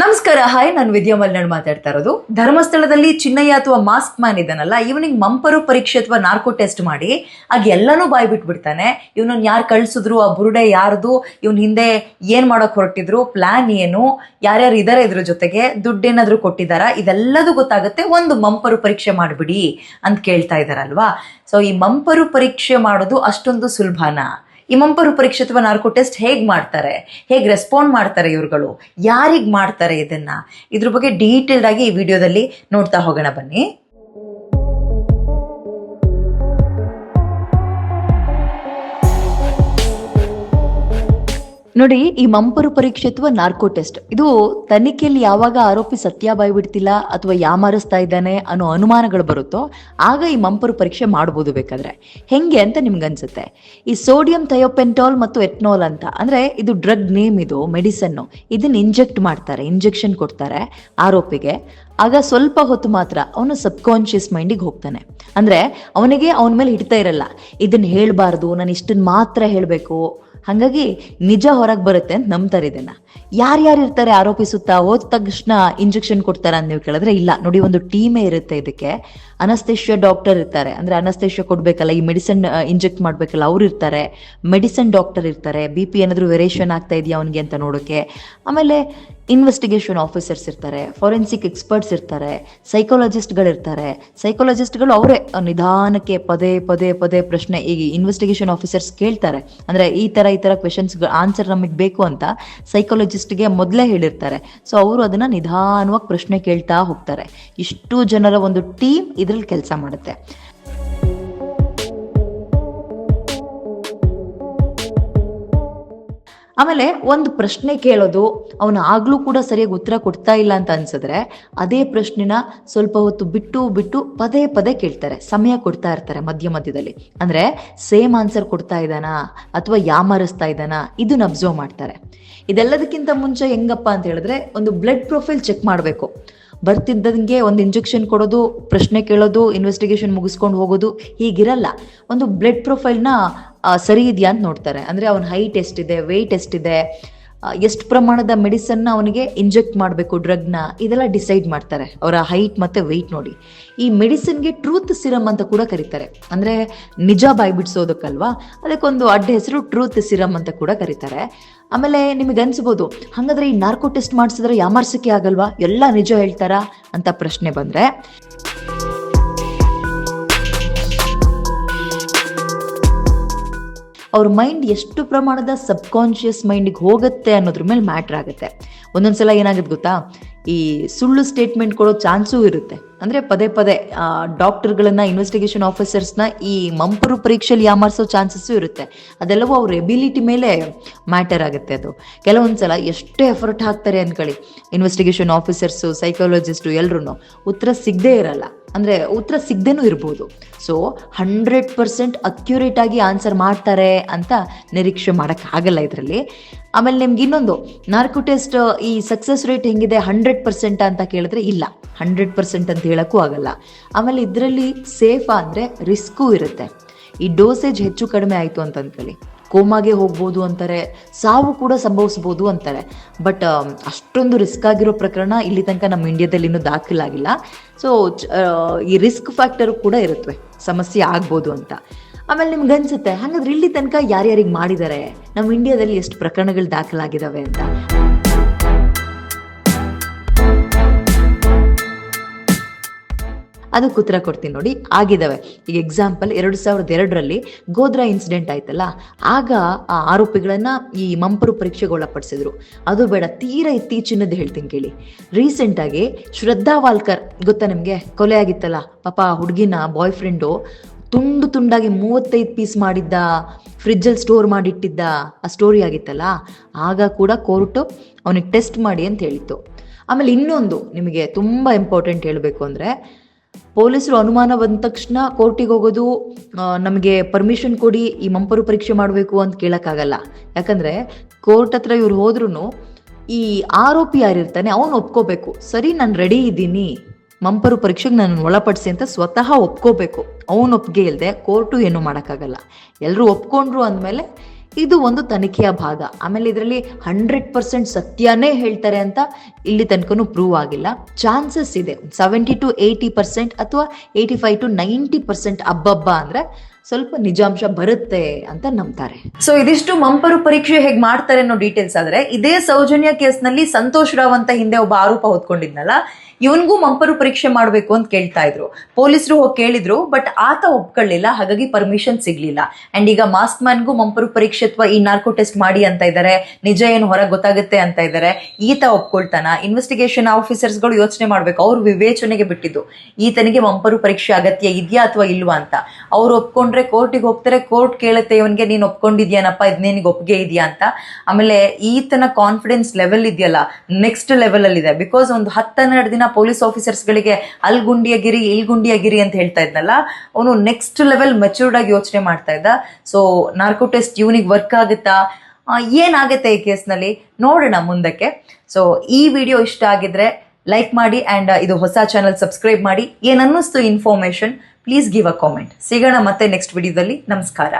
ನಮಸ್ಕಾರ, ಹಾಯ್, ನಾನು ವಿದ್ಯಾ ಮಲ್ನಾಡ್ ಮಾತಾಡ್ತಾ ಇರೋದು. ಧರ್ಮಸ್ಥಳದಲ್ಲಿ ಚಿನ್ನಯ್ಯ ಅಥವಾ ಮಾಸ್ಕ್ ಮ್ಯಾನ್ ಇದ್ದಾನಲ್ಲ, ಇವನಿಗೆ ಮಂಪರು ಪರೀಕ್ಷೆ ಅಥವಾ ನಾರ್ಕೋ ಟೆಸ್ಟ್ ಮಾಡಿ, ಆಗ ಎಲ್ಲನೂ ಬಾಯ್ ಬಿಟ್ಬಿಡ್ತಾನೆ. ಇವನನ್ನ ಯಾರು ಕಳ್ಸಿದ್ರು, ಆ ಬುರುಡೆ ಯಾರ್ದು, ಇವನ್ ಹಿಂದೆ ಏನ್ ಮಾಡೋಕೆ ಹೊರಟಿದ್ರು, ಪ್ಲಾನ್ ಏನು, ಯಾರ್ಯಾರು ಇದಾರೆ ಇದ್ರ ಜೊತೆಗೆ ದುಡ್ಡೇನಾದ್ರೂ ಕೊಟ್ಟಿದ್ದಾರಾ ಇದೆಲ್ಲದೂ ಗೊತ್ತಾಗುತ್ತೆ, ಒಂದು ಮಂಪರು ಪರೀಕ್ಷೆ ಮಾಡಿಬಿಡಿ ಅಂತ ಕೇಳ್ತಾ ಇದಾರಲ್ವಾ? ಸೊ ಈ ಮಂಪರು ಪರೀಕ್ಷೆ ಮಾಡೋದು ಅಷ್ಟೊಂದು ಸುಲಭನಾ? ಈ ಮಂಪರು ಪರೀಕ್ಷೆ ಅಥವಾ ನಾರ್ಕೋ ಟೆಸ್ಟ್ ಹೇಗೆ ಮಾಡ್ತಾರೆ? ಹೇಗೆ ರೆಸ್ಪಾಂಡ್ ಮಾಡ್ತಾರೆ ಇವರುಗಳು? ಯಾರಿಗೆ ಮಾಡ್ತಾರೆ ಇದನ್ನ? ಇದ್ರ ಬಗ್ಗೆ ಡೀಟೇಲ್ಡ್ ಆಗಿ ಈ ವಿಡಿಯೋದಲ್ಲಿ ನೋಡ್ತಾ ಹೋಗೋಣ ಬನ್ನಿ. ನೋಡಿ, ಈ ಮಂಪರು ಪರೀಕ್ಷೆ ಅಥವಾ ನಾರ್ಕೋ ಟೆಸ್ಟ್, ಇದು ತನಿಖೆಯಲ್ಲಿ ಯಾವಾಗ ಆರೋಪಿ ಸತ್ಯ ಬಾಯ್ಬಿಡ್ತಿಲ್ಲ ಅಥವಾ ಯಾಮಾರಿಸ್ತಾ ಇದ್ದಾನೆ ಅನ್ನೋ ಅನುಮಾನಗಳು ಬರುತ್ತೋ, ಆಗ ಈ ಮಂಪರು ಪರೀಕ್ಷೆ ಮಾಡ್ಬೋದು ಬೇಕಾದ್ರೆ. ಹೆಂಗೆ ಅಂತ ನಿಮ್ಗೆ ಅನ್ಸುತ್ತೆ ಈ ಸೋಡಿಯಂ ಥಯೋಪೆಂಟಾಲ್ ಮತ್ತು ಎಟ್ನಾಲ್ ಅಂತ, ಅಂದ್ರೆ ಇದು ಡ್ರಗ್ ನೇಮ್ ಇದು, ಮೆಡಿಸನ್ನು, ಇದನ್ನ ಇಂಜೆಕ್ಟ್ ಮಾಡ್ತಾರೆ, ಇಂಜೆಕ್ಷನ್ ಕೊಡ್ತಾರೆ ಆರೋಪಿಗೆ. ಆಗ ಸ್ವಲ್ಪ ಹೊತ್ತು ಮಾತ್ರ ಅವನು ಸಬ್ಕಾನ್ಷಿಯಸ್ ಮೈಂಡಿಗೆ ಹೋಗ್ತಾನೆ. ಅಂದ್ರೆ ಅವನಿಗೆ ಅವನ ಮೇಲೆ ಹಿಡ್ತಾ ಇರಲ್ಲ. ಇದನ್ನ ಹೇಳ್ಬಾರ್ದು ನಾನು ಇಷ್ಟನ್ನ ಮಾತ್ರ ಹೇಳಬೇಕು ಹಾಗಾಗಿ ನಿಜ ಹೊರಗೆ ಬರುತ್ತೆ ಅಂತ ನಂಬ್ತಾರೆ ಇದನ್ನ. ಯಾರ್ಯಾರು ಇರ್ತಾರೆ ಆರೋಪಿಸುತ್ತಾ ಹೋದ ತಕ್ಷಣ ಇಂಜೆಕ್ಷನ್ ಕೊಡ್ತಾರ ನೀವು ಕೇಳಿದ್ರೆ ಇಲ್ಲ. ನೋಡಿ, ಒಂದು ಟೀಮೇ ಇರುತ್ತೆ ಇದಕ್ಕೆ. ಅನಸ್ತೇಷ್ಯ ಡಾಕ್ಟರ್ ಇರ್ತಾರೆ. ಅಂದ್ರೆ ಅನಸ್ತೇಷ್ಯ ಕೊಡ್ಬೇಕಲ್ಲ, ಈ ಮೆಡಿಸನ್ ಇಂಜೆಕ್ಟ್ ಮಾಡ್ಬೇಕಲ್ಲ, ಅವ್ರು ಇರ್ತಾರೆ. ಮೆಡಿಸಿನ್ ಡಾಕ್ಟರ್ ಇರ್ತಾರೆ. ಬಿ ಪಿ ಏನಾದ್ರೂ ವೇರಿಯೇಷನ್ ಆಗ್ತಾ ಇದೆಯಾ ಅವನಿಗೆ ಅಂತ ನೋಡೋಕೆ. ಆಮೇಲೆ ಇನ್ವೆಸ್ಟಿಗೇಷನ್ ಆಫೀಸರ್ಸ್ ಇರ್ತಾರೆ, ಫಾರೆನ್ಸಿಕ್ ಎಕ್ಸ್ಪರ್ಟ್ಸ್ ಇರ್ತಾರೆ ಸೈಕಾಲಜಿಸ್ಟ್ಗಳು ಇರ್ತಾರೆ ಸೈಕಾಲಜಿಸ್ಟ್ಗಳು ಅವರೇ ನಿಧಾನಕ್ಕೆ ಪದೇ ಪದೇ ಪದೇ ಪ್ರಶ್ನೆ ಈಗ ಇನ್ವೆಸ್ಟಿಗೇಷನ್ ಆಫೀಸರ್ಸ್ ಕೇಳ್ತಾರೆ. ಅಂದ್ರೆ ಈ ತರ ಈ ತರ ಕ್ವೆಶನ್ಸ್ ಆನ್ಸರ್ ನಮಗೆ ಬೇಕು ಅಂತ ಸೈಕಾಲಜಿಸ್ಟ್ಗೆ ಮೊದಲೇ ಹೇಳಿರ್ತಾರೆ. ಸೊ ಅವರು ಅದನ್ನ ನಿಧಾನವಾಗಿ ಪ್ರಶ್ನೆ ಕೇಳ್ತಾ ಹೋಗ್ತಾರೆ. ಇಷ್ಟು ಜನರ ಒಂದು ಟೀಮ್ ಇದ್ರಲ್ಲಿ ಕೆಲಸ ಮಾಡುತ್ತೆ. ಆಮೇಲೆ ಒಂದು ಪ್ರಶ್ನೆ ಕೇಳೋದು, ಅವನು ಆಗ್ಲೂ ಕೂಡ ಸರಿಯಾಗಿ ಉತ್ತರ ಕೊಡ್ತಾ ಇಲ್ಲ ಅಂತ ಅನ್ಸಿದ್ರೆ, ಅದೇ ಪ್ರಶ್ನೆನ ಸ್ವಲ್ಪ ಹೊತ್ತು ಬಿಟ್ಟು ಬಿಟ್ಟು ಪದೇ ಪದೇ ಕೇಳ್ತಾರೆ, ಸಮಯ ಕೊಡ್ತಾ ಇರ್ತಾರೆ ಮಧ್ಯ ಮಧ್ಯದಲ್ಲಿ. ಅಂದ್ರೆ, ಸೇಮ್ ಆನ್ಸರ್ ಕೊಡ್ತಾ ಇದ್ದಾನಾ, ಅಥವಾ ಯಾಮಾರಿಸ್ತಾ ಇದ್ದಾನಾ, ಇದನ್ನ ಅಬ್ಸರ್ವ್ ಮಾಡ್ತಾರೆ. ಇದೆಲ್ಲದಕ್ಕಿಂತ ಮುಂಚೆ ಹೆಂಗಪ್ಪ ಅಂತ ಹೇಳಿದ್ರೆ, ಒಂದು ಬ್ಲಡ್ ಪ್ರೊಫೈಲ್ ಚೆಕ್ ಮಾಡಬೇಕು. ಬರ್ತಿದ್ದಂಗೆ ಒಂದು ಇಂಜೆಕ್ಷನ್ ಕೊಡೋದು, ಪ್ರಶ್ನೆ ಕೇಳೋದು ಇನ್ವೆಸ್ಟಿಗೇಷನ್ ಮುಗಿಸ್ಕೊಂಡು ಹೋಗೋದು ಹೀಗಿರಲ್ಲ. ಒಂದು ಬ್ಲಡ್ ಪ್ರೊಫೈಲ್ನ ಸರಿ ಇದೆಯಾ ಅಂತ ನೋಡ್ತಾರೆ. ಅಂದರೆ ಅವನ ಹೈಟ್ ಎಷ್ಟಿದೆ ವೆಯ್ಟ್ ಎಷ್ಟಿದೆ ಎಷ್ಟು ಪ್ರಮಾಣದ ಮೆಡಿಸನ್ನ ಅವನಿಗೆ ಇಂಜೆಕ್ಟ್ ಮಾಡಬೇಕು ಡ್ರಗ್ನ, ಇದೆಲ್ಲ ಡಿಸೈಡ್ ಮಾಡ್ತಾರೆ. ಅವರ ಹೈಟ್ ಮತ್ತು ವೆಯ್ಟ್ ನೋಡಿ. ಈ ಮೆಡಿಸಿನ್ಗೆ ಟ್ರೂತ್ ಸಿರಮ್ ಅಂತ ಕೂಡ ಕರೀತಾರೆ. ಅಂದರೆ ನಿಜ ಬಾಯ್ ಬಿಡ್ಸೋದಕ್ಕಲ್ವಾ? ಅದಕ್ಕೊಂದು ಅಡ್ಡ ಹೆಸರು ಟ್ರೂತ್ ಸಿರಮ್ ಅಂತ ಕೂಡ ಕರೀತಾರೆ. ಆಮೇಲೆ ನಿಮಗೆ ಅನ್ಸ್ಬೋದು, ಹಾಗಾದ್ರೆ ಈ ನಾರ್ಕೋ ಟೆಸ್ಟ್ ಮಾಡಿಸಿದ್ರೆ ಯಾಮಾರ್ಸಕ್ಕೆ ಆಗಲ್ವಾ? ಎಲ್ಲ ನಿಜ ಹೇಳ್ತಾರಾ ಅಂತ ಪ್ರಶ್ನೆ ಬಂದ್ರೆ ಅವ್ರ ಮೈಂಡ್ ಎಷ್ಟು ಪ್ರಮಾಣದ ಸಬ್ಕಾನ್ಷಿಯಸ್ ಮೈಂಡಿಗೆ ಹೋಗುತ್ತೆ ಅನ್ನೋದ್ರ ಮೇಲೆ ಮ್ಯಾಟ್ರ್ ಆಗುತ್ತೆ. ಒಂದೊಂದ್ಸಲ ಏನಾಗುತ್ತೆ ಗೊತ್ತಾ? ಈ ಸುಳ್ಳು ಸ್ಟೇಟ್ಮೆಂಟ್ ಕೊಡೋ ಚಾನ್ಸೂ ಇರುತ್ತೆ. ಅಂದ್ರೆ ಪದೇ ಪದೇ ಡಾಕ್ಟರ್ಗಳನ್ನ ಇನ್ವೆಸ್ಟಿಗೇಷನ್ ಆಫೀಸರ್ಸ್ನ ಈ ಮಂಪರು ಪರೀಕ್ಷೆಯಲ್ಲಿ ಯಾಮಾರಿಸೋ ಚಾನ್ಸಸ್ಸು ಇರುತ್ತೆ. ಅದೆಲ್ಲವೂ ಅವ್ರ ಎಬಿಲಿಟಿ ಮೇಲೆ ಮ್ಯಾಟರ್ ಆಗುತ್ತೆ ಅದು. ಕೆಲವೊಂದ್ಸಲ ಎಷ್ಟು ಎಫರ್ಟ್ ಹಾಕ್ತಾರೆ ಅನ್ಕೊಳ್ಳಿ. ಇನ್ವೆಸ್ಟಿಗೇಷನ್ ಆಫೀಸರ್ಸು ಸೈಕಾಲಜಿಸ್ಟು ಎಲ್ರು ಉತ್ತರ ಸಿಗದೇ ಇರಲ್ಲ. ಅಂದ್ರೆ ಉತ್ತರ ಸಿಗದೇನೂ ಇರ್ಬೋದು. ಸೊ ಹಂಡ್ರೆಡ್ ಪರ್ಸೆಂಟ್ ಅಕ್ಯುರೇಟ್ ಆಗಿ ಆನ್ಸರ್ ಮಾಡ್ತಾರೆ ಅಂತ ನಿರೀಕ್ಷೆ ಮಾಡೋಕ್ಕಾಗಲ್ಲ ಇದರಲ್ಲಿ. ಆಮೇಲೆ ನಿಮ್ಗೆ ಇನ್ನೊಂದು ನಾಲ್ಕು ಟೆಸ್ಟ್, ಈ ಸಕ್ಸಸ್ ರೇಟ್ ಹೆಂಗಿದೆ ಹಂಡ್ರೆಡ್ ಪರ್ಸೆಂಟ್ ಅಂತ ಕೇಳಿದ್ರೆ ಇಲ್ಲ. ಹಂಡ್ರೆಡ್ ಪರ್ಸೆಂಟ್ ಅಂತ ಹೇಳೋಕ್ಕೂ ಆಗಲ್ಲ. ಆಮೇಲೆ ಇದರಲ್ಲಿ ಸೇಫಾ ಅಂದರೆ ರಿಸ್ಕೂ ಇರುತ್ತೆ. ಈ ಡೋಸೇಜ್ ಹೆಚ್ಚು ಕಡಿಮೆ ಆಯಿತು ಅಂತ ಅಂದ್ಕೊಳ್ಳಿ ಕೋಮಾಗೆ ಹೋಗ್ಬೋದು ಅಂತಾರೆ, ಸಾವು ಕೂಡ ಸಂಭವಿಸ್ಬೋದು ಅಂತಾರೆ. ಬಟ್ ಅಷ್ಟೊಂದು ರಿಸ್ಕ್ ಆಗಿರೋ ಪ್ರಕರಣ ಇಲ್ಲಿ ತನಕ ನಮ್ಮ ಇಂಡಿಯಾದಲ್ಲಿ ಇನ್ನೂ ದಾಖಲಾಗಿಲ್ಲ. ಸೊ ಈ ರಿಸ್ಕ್ ಫ್ಯಾಕ್ಟರ್ ಕೂಡ ಇರುತ್ತೆ. ಸಮಸ್ಯೆ ಆಗ್ಬೋದು ಅಂತ. ಆಮೇಲೆ ನಿಮ್ಗೆ ಅನ್ಸುತ್ತೆ, ಹಾಗಾದ್ರೆ ಇಲ್ಲಿ ತನಕ ಯಾರ್ಯಾರಿಗೆ ಮಾಡಿದ್ದಾರೆ? ನಮ್ಮ ಇಂಡಿಯಾದಲ್ಲಿ ಎಷ್ಟು ಪ್ರಕರಣಗಳು ದಾಖಲಾಗಿದ್ದಾವೆ ಅಂತ? ಅದಕ್ಕೆ ಉತ್ತರ ಕೊಡ್ತೀನಿ ನೋಡಿ. ಆಗಿದ್ದಾವೆ. ಈಗ ಎಕ್ಸಾಂಪಲ್ ಎರಡು ಸಾವಿರದ ಎರಡರಲ್ಲಿ ಗೋದ್ರಾ ಇನ್ಸಿಡೆಂಟ್ ಆಯ್ತಲ್ಲ? ಆಗ ಆ ಆರೋಪಿಗಳನ್ನ ಈ ಮಂಪರು ಪರೀಕ್ಷೆಗೆ ಒಳಪಡಿಸಿದ್ರು. ಅದು ಬೇಡ, ತೀರಾ ಇತ್ತೀಚಿನದ್ದು ಹೇಳ್ತೀನಿ ಕೇಳಿ. ರೀಸೆಂಟ್ ಆಗಿ ಶ್ರದ್ಧಾ ವಾಲ್ಕರ್, ಗೊತ್ತಾ ನಿಮಗೆ? ಕೊಲೆ ಆಗಿತ್ತಲ್ಲ? ಪಾಪ ಹುಡುಗಿನ ಬಾಯ್ ಫ್ರೆಂಡು ತುಂಡು ತುಂಡಾಗಿ ಮೂವತ್ತೈದು ಪೀಸ್ ಮಾಡಿದ್ದ ಫ್ರಿಜ್ಜಲ್ಲಿ ಸ್ಟೋರ್ ಮಾಡಿಟ್ಟಿದ್ದ ಆ ಸ್ಟೋರಿ ಆಗಿತ್ತಲ್ಲ? ಆಗ ಕೂಡ ಕೋರ್ಟು ಅವನಿಗೆ ಟೆಸ್ಟ್ ಮಾಡಿ ಅಂತ ಹೇಳಿತ್ತು. ಆಮೇಲೆ ಇನ್ನೊಂದು ನಿಮಗೆ ತುಂಬ ಇಂಪಾರ್ಟೆಂಟ್ ಹೇಳಬೇಕು ಅಂದರೆ ಪೊಲೀಸರು ಅನುಮಾನ ಬಂದ ತಕ್ಷಣ ಕೋರ್ಟಿಗೆ ಹೋಗೋದು ನಮಗೆ ಪರ್ಮಿಷನ್ ಕೊಡಿ, ಈ ಮಂಪರು ಪರೀಕ್ಷೆ ಮಾಡಬೇಕು ಅಂತ ಕೇಳೋಕ್ಕಾಗಲ್ಲ. ಯಾಕಂದರೆ ಕೋರ್ಟ್ ಹತ್ರ ಇವ್ರು ಹೋದ್ರೂ ಈ ಆರೋಪಿ ಯಾರಿರ್ತಾನೆ ಅವನು ಒಪ್ಕೋಬೇಕು. ಸರಿ, ನಾನು ರೆಡಿ ಇದ್ದೀನಿ, ಮಂಪರು ಪರೀಕ್ಷೆಗೆ ನಾನು ಒಳಪಡಿಸಿ ಅಂತ ಸ್ವತಃ ಒಪ್ಕೋಬೇಕು. ಅವನು ಒಪ್ಪಿಗೆ ಇಲ್ಲದೆ ಕೋರ್ಟು ಏನು ಮಾಡೋಕ್ಕಾಗಲ್ಲ. ಎಲ್ಲರೂ ಒಪ್ಕೊಂಡ್ರು ಅಂದಮೇಲೆ ಇದು ಒಂದು ತನಿಖೆಯ ಭಾಗ. ಆಮೇಲೆ ಇದರಲ್ಲಿ ಹಂಡ್ರೆಡ್ ಪರ್ಸೆಂಟ್ ಸತ್ಯನೇ ಹೇಳ್ತಾರೆ ಅಂತ ಇಲ್ಲಿ ತನಕನು ಪ್ರೂವ್ ಆಗಿಲ್ಲ. ಚಾನ್ಸಸ್ ಇದೆ. ಸೆವೆಂಟಿ ಟು ಏಯ್ಟಿ ಪರ್ಸೆಂಟ್ ಅಥವಾ eighty five to ninety percent ಅಬ್ಬಬ್ಬ ಅಂದ್ರೆ ಸ್ವಲ್ಪ ನಿಜಾಂಶ ಬರುತ್ತೆ ಅಂತ ನಂಬ್ತಾರೆ. ಸೊ ಇದಿಷ್ಟು ಮಂಪರು ಪರೀಕ್ಷೆ ಹೇಗೆ ಮಾಡ್ತಾರೆ ಅನ್ನೋ ಡೀಟೇಲ್ಸ್ ಆದ್ರೆ, ಇದೇ ಸೌಜನ್ಯ ಕೇಸ್ನಲ್ಲಿ ಸಂತೋಷ್ ರಾವ್ ಅಂತ ಹಿಂದೆ ಒಬ್ಬ ಆರೋಪ ಹೊತ್ಕೊಂಡಿದ್ನಲ್ಲ ಇವನ್ಗೂ ಮಂಪರು ಪರೀಕ್ಷೆ ಮಾಡಬೇಕು ಅಂತ ಕೇಳ್ತಾ ಇದ್ರು. ಪೊಲೀಸರು ಹೋಗಿ ಕೇಳಿದ್ರು, ಬಟ್ ಆತ ಒಪ್ಕೊಳ್ಳಿಲ್ಲ ಹಾಗಾಗಿ ಪರ್ಮಿಷನ್ ಸಿಗ್ಲಿಲ್ಲ. ಅಂಡ್ ಈಗ ಮಾಸ್ಕ್ ಮ್ಯಾನ್ಗೂ ಮಂಪರು ಪರೀಕ್ಷೆ ಅಥವಾ ಈ ನಾರ್ಕೋ ಟೆಸ್ಟ್ ಮಾಡಿ ಅಂತ ಇದ್ದಾರೆ ನಿಜ ಏನು ಹೊರಗೆ ಗೊತ್ತಾಗುತ್ತೆ ಅಂತ ಇದ್ದಾರೆ ಈತ ಒಪ್ಕೊಳ್ತಾನ. ಇನ್ವೆಸ್ಟಿಗೇಷನ್ ಆಫೀಸರ್ಸ್ಗಳು ಯೋಚನೆ ಮಾಡ್ಬೇಕು, ಅವ್ರ ವಿವೇಚನೆಗೆ ಬಿಟ್ಟಿದ್ದು. ಈತನಿಗೆ ಮಂಪರು ಪರೀಕ್ಷೆ ಅಗತ್ಯ ಇದೆಯಾ ಅಥವಾ ಇಲ್ವಾ ಅಂತ. ಅವ್ರು ಒಪ್ಕೊಂಡ್ರೆ ಕೋರ್ಟಿಗೆ ಹೋಗ್ತಾರೆ, ಕೋರ್ಟ್ ಕೇಳುತ್ತೆ, ಇವನ್ಗೆ ನೀನು ಒಪ್ಕೊಂಡಿದ್ಯಾನಪ್ಪ, ಇದು ನಿನಗೆ ಒಪ್ಪಿಗೆ ಇದೆಯಾ ಅಂತ. ಆಮೇಲೆ ಈತನ ಕಾನ್ಫಿಡೆನ್ಸ್ ಲೆವೆಲ್ ಇದೆಯಲ್ಲ ನೆಕ್ಸ್ಟ್ ಲೆವೆಲ್ ಅಲ್ಲಿ ಇದೆ. ಬಿಕಾಸ್ ಒಂದು ಹತ್ತೆರಡು ದಿನ ಪೊಲೀಸ್ ಆಫೀಸರ್ಸ್ಗಳಿಗೆ ಅಲ್ಲಿ ಗುಂಡಿಯಗಿರಿ ಇಲ್ಲಿ ಗುಂಡಿಯಗಿರಿ ಅಂತ ಹೇಳ್ತಾ ಇದ್ನಲ್ಲ, ಅವನು ನೆಕ್ಸ್ಟ್ ಲೆವೆಲ್ ಮೆಚೂರ್ಡ್ ಆಗಿ ಯೋಚನೆ ಮಾಡ್ತಾ ಇದ್ದ. ಸೊ ನಾರ್ಕೋ ಟೆಸ್ಟ್ ವರ್ಕ್ ಆಗುತ್ತಾ? ಏನಾಗುತ್ತೆ ಈ ಕೇಸ್ನಲ್ಲಿ? ನೋಡೋಣ ಮುಂದಕ್ಕೆ. ಸೊ ಈ ವಿಡಿಯೋ ಇಷ್ಟ ಆಗಿದ್ರೆ ಲೈಕ್ ಮಾಡಿ ಆ್ಯಂಡ್ ಇದು ಹೊಸ ಚಾನಲ್ ಸಬ್ಸ್ಕ್ರೈಬ್ ಮಾಡಿ. ಏನನ್ನಿಸ್ತು information please give a comment ಸಿಗೋಣ ಮತ್ತೆ ನೆಕ್ಸ್ಟ್ ವಿಡಿಯೋದಲ್ಲಿ ನಮಸ್ಕಾರ.